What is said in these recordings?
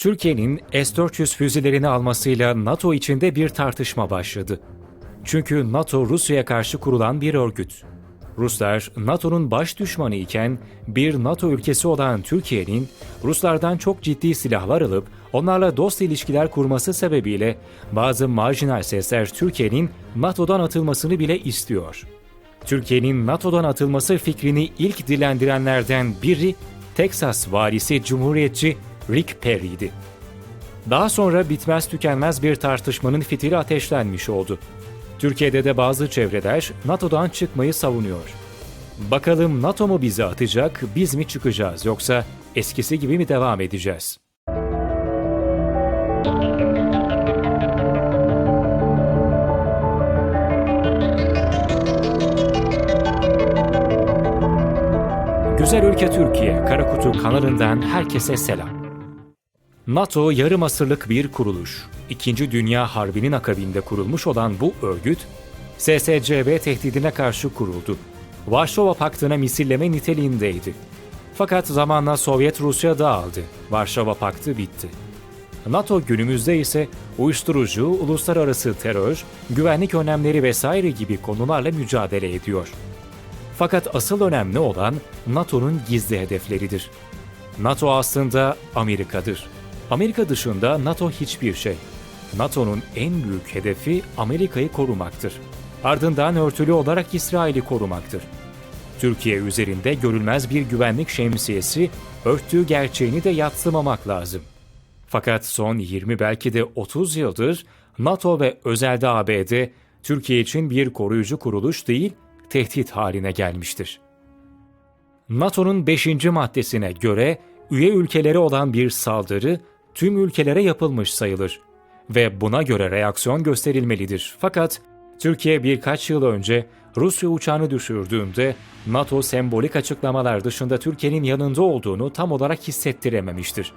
Türkiye'nin S-400 füzelerini almasıyla NATO içinde bir tartışma başladı. Çünkü NATO Rusya'ya karşı kurulan bir örgüt. Ruslar NATO'nun baş düşmanı iken bir NATO ülkesi olan Türkiye'nin Ruslardan çok ciddi silahlar alıp onlarla dost ilişkiler kurması sebebiyle bazı marjinal sesler Türkiye'nin NATO'dan atılmasını bile istiyor. Türkiye'nin NATO'dan atılması fikrini ilk dilendirenlerden biri Teksas valisi Cumhuriyetçi Rick Perry'di. Daha sonra bitmez tükenmez bir tartışmanın fitili ateşlenmiş oldu. Türkiye'de de bazı çevreler NATO'dan çıkmayı savunuyor. Bakalım NATO mu bizi atacak, biz mi çıkacağız yoksa eskisi gibi mi devam edeceğiz? Güzel ülke Türkiye, Karakutu kanalından herkese selam. NATO yarım asırlık bir kuruluş. İkinci Dünya Harbi'nin akabinde kurulmuş olan bu örgüt, SSCB tehdidine karşı kuruldu. Varşova Paktı'na misilleme niteliğindeydi. Fakat zamanla Sovyet Rusya dağıldı. Varşova Paktı bitti. NATO günümüzde ise uyuşturucu, uluslararası terör, güvenlik önlemleri vesaire gibi konularla mücadele ediyor. Fakat asıl önemli olan NATO'nun gizli hedefleridir. NATO aslında Amerika'dır. Amerika dışında NATO hiçbir şey. NATO'nun en büyük hedefi Amerika'yı korumaktır. Ardından örtülü olarak İsrail'i korumaktır. Türkiye üzerinde görülmez bir güvenlik şemsiyesi örttüğü gerçeğini de yatsımamak lazım. Fakat son 20 belki de 30 yıldır NATO ve özelde ABD Türkiye için bir koruyucu kuruluş değil, tehdit haline gelmiştir. NATO'nun 5. maddesine göre üye ülkelere olan bir saldırı tüm ülkelere yapılmış sayılır ve buna göre reaksiyon gösterilmelidir. Fakat Türkiye birkaç yıl önce Rusya uçağını düşürdüğünde NATO sembolik açıklamalar dışında Türkiye'nin yanında olduğunu tam olarak hissettirememiştir.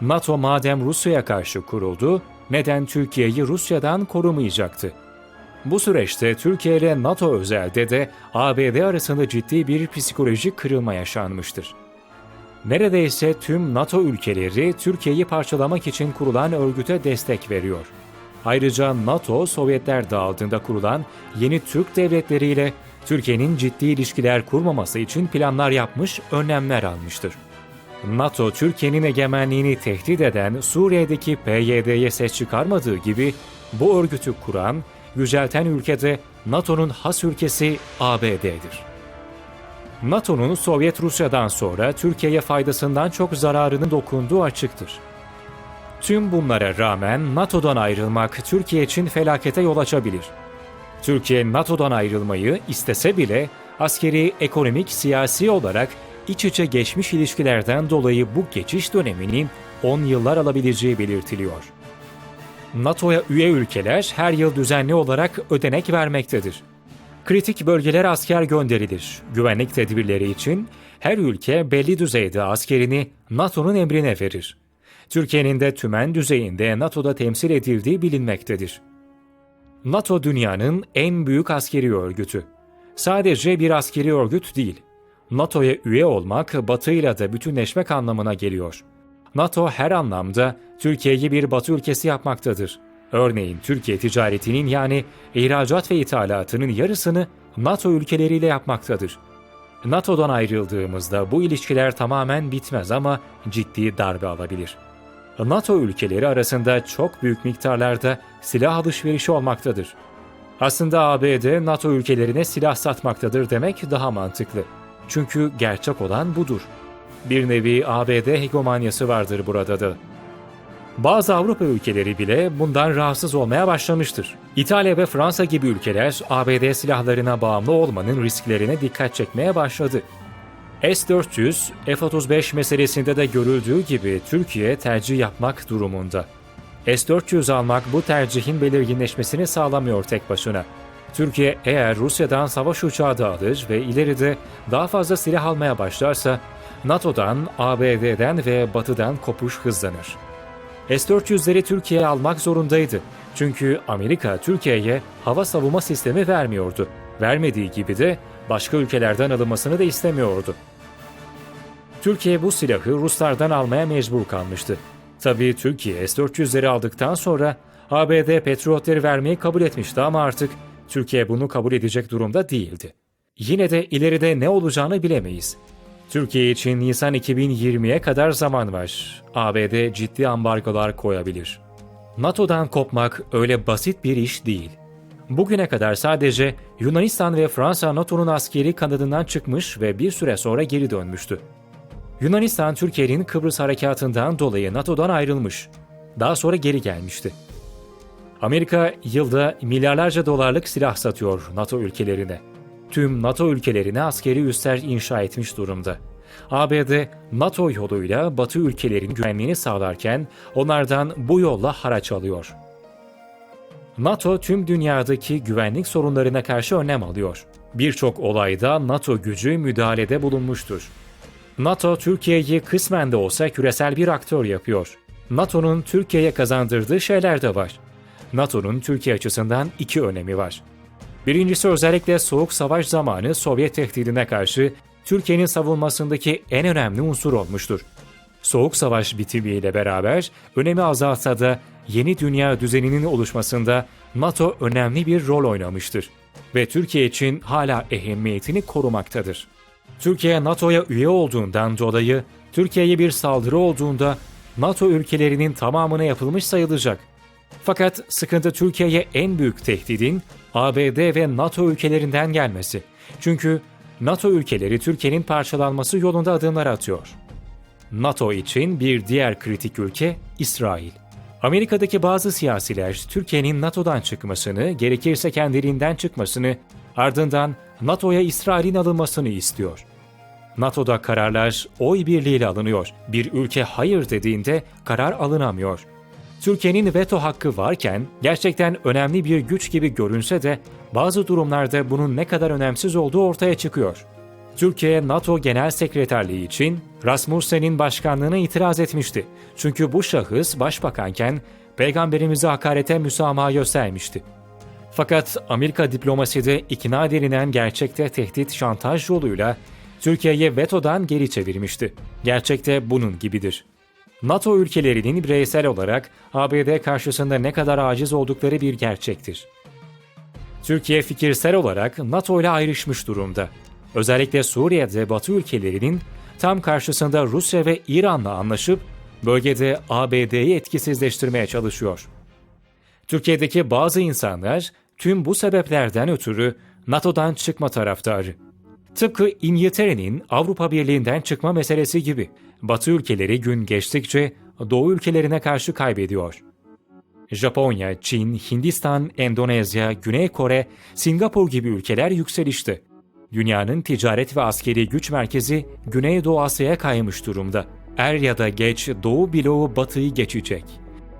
NATO madem Rusya'ya karşı kuruldu, neden Türkiye'yi Rusya'dan korumayacaktı? Bu süreçte Türkiye ile NATO özelde de ABD arasında ciddi bir psikolojik kırılma yaşanmıştır. Neredeyse tüm NATO ülkeleri Türkiye'yi parçalamak için kurulan örgüte destek veriyor. Ayrıca NATO, Sovyetler dağıldığında kurulan yeni Türk devletleriyle Türkiye'nin ciddi ilişkiler kurmaması için planlar yapmış, önlemler almıştır. NATO, Türkiye'nin egemenliğini tehdit eden Suriye'deki PYD'ye ses çıkarmadığı gibi bu örgütü kuran, yücelten ülkede NATO'nun has ülkesi ABD'dir. NATO'nun Sovyet Rusya'dan sonra Türkiye'ye faydasından çok zararının dokunduğu açıktır. Tüm bunlara rağmen NATO'dan ayrılmak Türkiye için felakete yol açabilir. Türkiye NATO'dan ayrılmayı istese bile askeri, ekonomik, siyasi olarak iç içe geçmiş ilişkilerden dolayı bu geçiş döneminin 10 yıllar alabileceği belirtiliyor. NATO'ya üye ülkeler her yıl düzenli olarak ödenek vermektedir. Kritik bölgelere asker gönderilir. Güvenlik tedbirleri için her ülke belli düzeyde askerini NATO'nun emrine verir. Türkiye'nin de tümen düzeyinde NATO'da temsil edildiği bilinmektedir. NATO dünyanın en büyük askeri örgütü. Sadece bir askeri örgüt değil. NATO'ya üye olmak Batı'yla da bütünleşmek anlamına geliyor. NATO her anlamda Türkiye'yi bir Batı ülkesi yapmaktadır. Örneğin Türkiye ticaretinin yani ihracat ve ithalatının yarısını NATO ülkeleriyle yapmaktadır. NATO'dan ayrıldığımızda bu ilişkiler tamamen bitmez ama ciddi darbe alabilir. NATO ülkeleri arasında çok büyük miktarlarda silah alışverişi olmaktadır. Aslında ABD NATO ülkelerine silah satmaktadır demek daha mantıklı. Çünkü gerçek olan budur. Bir nevi ABD hegemonyası vardır burada da. Bazı Avrupa ülkeleri bile bundan rahatsız olmaya başlamıştır. İtalya ve Fransa gibi ülkeler ABD silahlarına bağımlı olmanın risklerine dikkat çekmeye başladı. S-400, F-35 meselesinde de görüldüğü gibi Türkiye tercih yapmak durumunda. S-400 almak bu tercihin belirginleşmesini sağlamıyor tek başına. Türkiye eğer Rusya'dan savaş uçağı da alır ve ileride daha fazla silah almaya başlarsa NATO'dan, ABD'den ve Batı'dan kopuş hızlanır. S-400'leri Türkiye almak zorundaydı. Çünkü Amerika Türkiye'ye hava savunma sistemi vermiyordu. Vermediği gibi de başka ülkelerden alınmasını da istemiyordu. Türkiye bu silahı Ruslardan almaya mecbur kalmıştı. Tabii Türkiye S-400'leri aldıktan sonra ABD Patriot'ları vermeyi kabul etmişti ama artık Türkiye bunu kabul edecek durumda değildi. Yine de ileride ne olacağını bilemeyiz. Türkiye için Nisan 2020'ye kadar zaman var. ABD ciddi ambargolar koyabilir. NATO'dan kopmak öyle basit bir iş değil. Bugüne kadar sadece Yunanistan ve Fransa NATO'nun askeri kanadından çıkmış ve bir süre sonra geri dönmüştü. Yunanistan Türkiye'nin Kıbrıs harekatından dolayı NATO'dan ayrılmış. Daha sonra geri gelmişti. Amerika yılda milyarlarca dolarlık silah satıyor NATO ülkelerine. Tüm NATO ülkelerine askeri üsler inşa etmiş durumda. ABD, NATO yoluyla Batı ülkelerinin güvenliğini sağlarken onlardan bu yolla haraç alıyor. NATO tüm dünyadaki güvenlik sorunlarına karşı önlem alıyor. Birçok olayda NATO gücü müdahalede bulunmuştur. NATO Türkiye'yi kısmen de olsa küresel bir aktör yapıyor. NATO'nun Türkiye'ye kazandırdığı şeyler de var. NATO'nun Türkiye açısından iki önemi var. Birincisi özellikle Soğuk Savaş zamanı Sovyet tehdidine karşı Türkiye'nin savunmasındaki en önemli unsur olmuştur. Soğuk Savaş bitimiyle beraber önemi azalsa da yeni dünya düzeninin oluşmasında NATO önemli bir rol oynamıştır ve Türkiye için hala ehemmiyetini korumaktadır. Türkiye NATO'ya üye olduğundan dolayı Türkiye'ye bir saldırı olduğunda NATO ülkelerinin tamamına yapılmış sayılacak. Fakat sıkıntı Türkiye'ye en büyük tehdidin ABD ve NATO ülkelerinden gelmesi. Çünkü NATO ülkeleri Türkiye'nin parçalanması yolunda adımlar atıyor. NATO için bir diğer kritik ülke İsrail. Amerika'daki bazı siyasiler Türkiye'nin NATO'dan çıkmasını, gerekirse kendiliğinden çıkmasını, ardından NATO'ya İsrail'in alınmasını istiyor. NATO'da kararlar oy birliğiyle alınıyor. Bir ülke hayır dediğinde karar alınamıyor. Türkiye'nin veto hakkı varken gerçekten önemli bir güç gibi görünse de bazı durumlarda bunun ne kadar önemsiz olduğu ortaya çıkıyor. Türkiye NATO Genel Sekreterliği için Rasmussen'in başkanlığına itiraz etmişti. Çünkü bu şahıs başbakanken peygamberimize hakarete müsamaha göstermişti. Fakat Amerika diplomaside ikna denilen gerçekte tehdit şantaj yoluyla Türkiye'yi vetodan geri çevirmişti. Gerçekte bunun gibidir. NATO ülkelerinin bireysel olarak ABD karşısında ne kadar aciz oldukları bir gerçektir. Türkiye fikirsel olarak NATO ile ayrışmış durumda. Özellikle Suriye'de Batı ülkelerinin tam karşısında Rusya ve İran'la anlaşıp bölgede ABD'yi etkisizleştirmeye çalışıyor. Türkiye'deki bazı insanlar tüm bu sebeplerden ötürü NATO'dan çıkma taraftarı. Tıpkı İngiltere'nin Avrupa Birliği'nden çıkma meselesi gibi Batı ülkeleri gün geçtikçe Doğu ülkelerine karşı kaybediyor. Japonya, Çin, Hindistan, Endonezya, Güney Kore, Singapur gibi ülkeler yükselişte. Dünyanın ticaret ve askeri güç merkezi Güneydoğu Asya'ya kaymış durumda. Er ya da geç Doğu bloğu Batı'yı geçecek.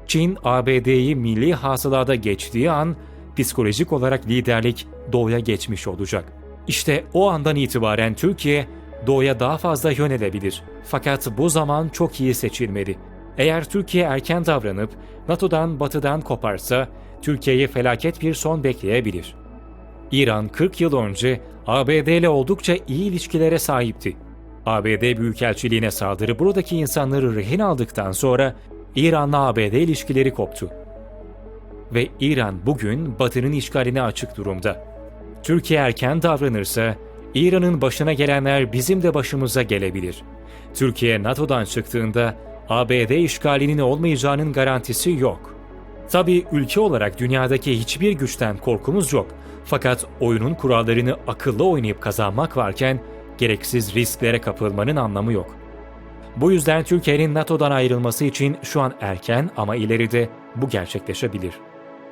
Çin, ABD'yi milli hasılada geçtiği an psikolojik olarak liderlik Doğu'ya geçmiş olacak. İşte o andan itibaren Türkiye doğuya daha fazla yönelebilir. Fakat bu zaman çok iyi seçilmeli. Eğer Türkiye erken davranıp NATO'dan batıdan koparsa Türkiye'yi felaket bir son bekleyebilir. İran 40 yıl önce ABD ile oldukça iyi ilişkilere sahipti. ABD Büyükelçiliğine saldırı buradaki insanları rehin aldıktan sonra İran'la ABD ilişkileri koptu. Ve İran bugün Batı'nın işgaline açık durumda. Türkiye erken davranırsa İran'ın başına gelenler bizim de başımıza gelebilir. Türkiye NATO'dan çıktığında ABD işgalinin olmayacağının garantisi yok. Tabi ülke olarak dünyadaki hiçbir güçten korkumuz yok. Fakat oyunun kurallarını akıllı oynayıp kazanmak varken gereksiz risklere kapılmanın anlamı yok. Bu yüzden Türkiye'nin NATO'dan ayrılması için şu an erken ama ileride bu gerçekleşebilir.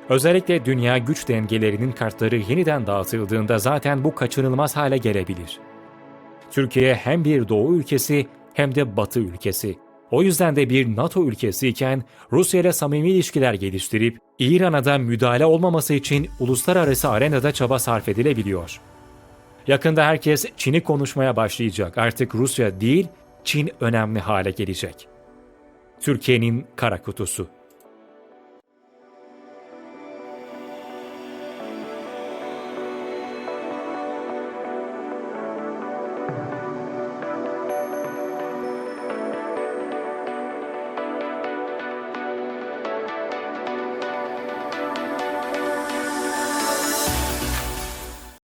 Özellikle dünya güç dengelerinin kartları yeniden dağıtıldığında zaten bu kaçınılmaz hale gelebilir. Türkiye hem bir doğu ülkesi hem de batı ülkesi. O yüzden de bir NATO ülkesi iken Rusya ile samimi ilişkiler geliştirip İran'a da müdahale olmaması için uluslararası arenada çaba sarf edilebiliyor. Yakında herkes Çin'i konuşmaya başlayacak. Artık Rusya değil, Çin önemli hale gelecek. Türkiye'nin kara kutusu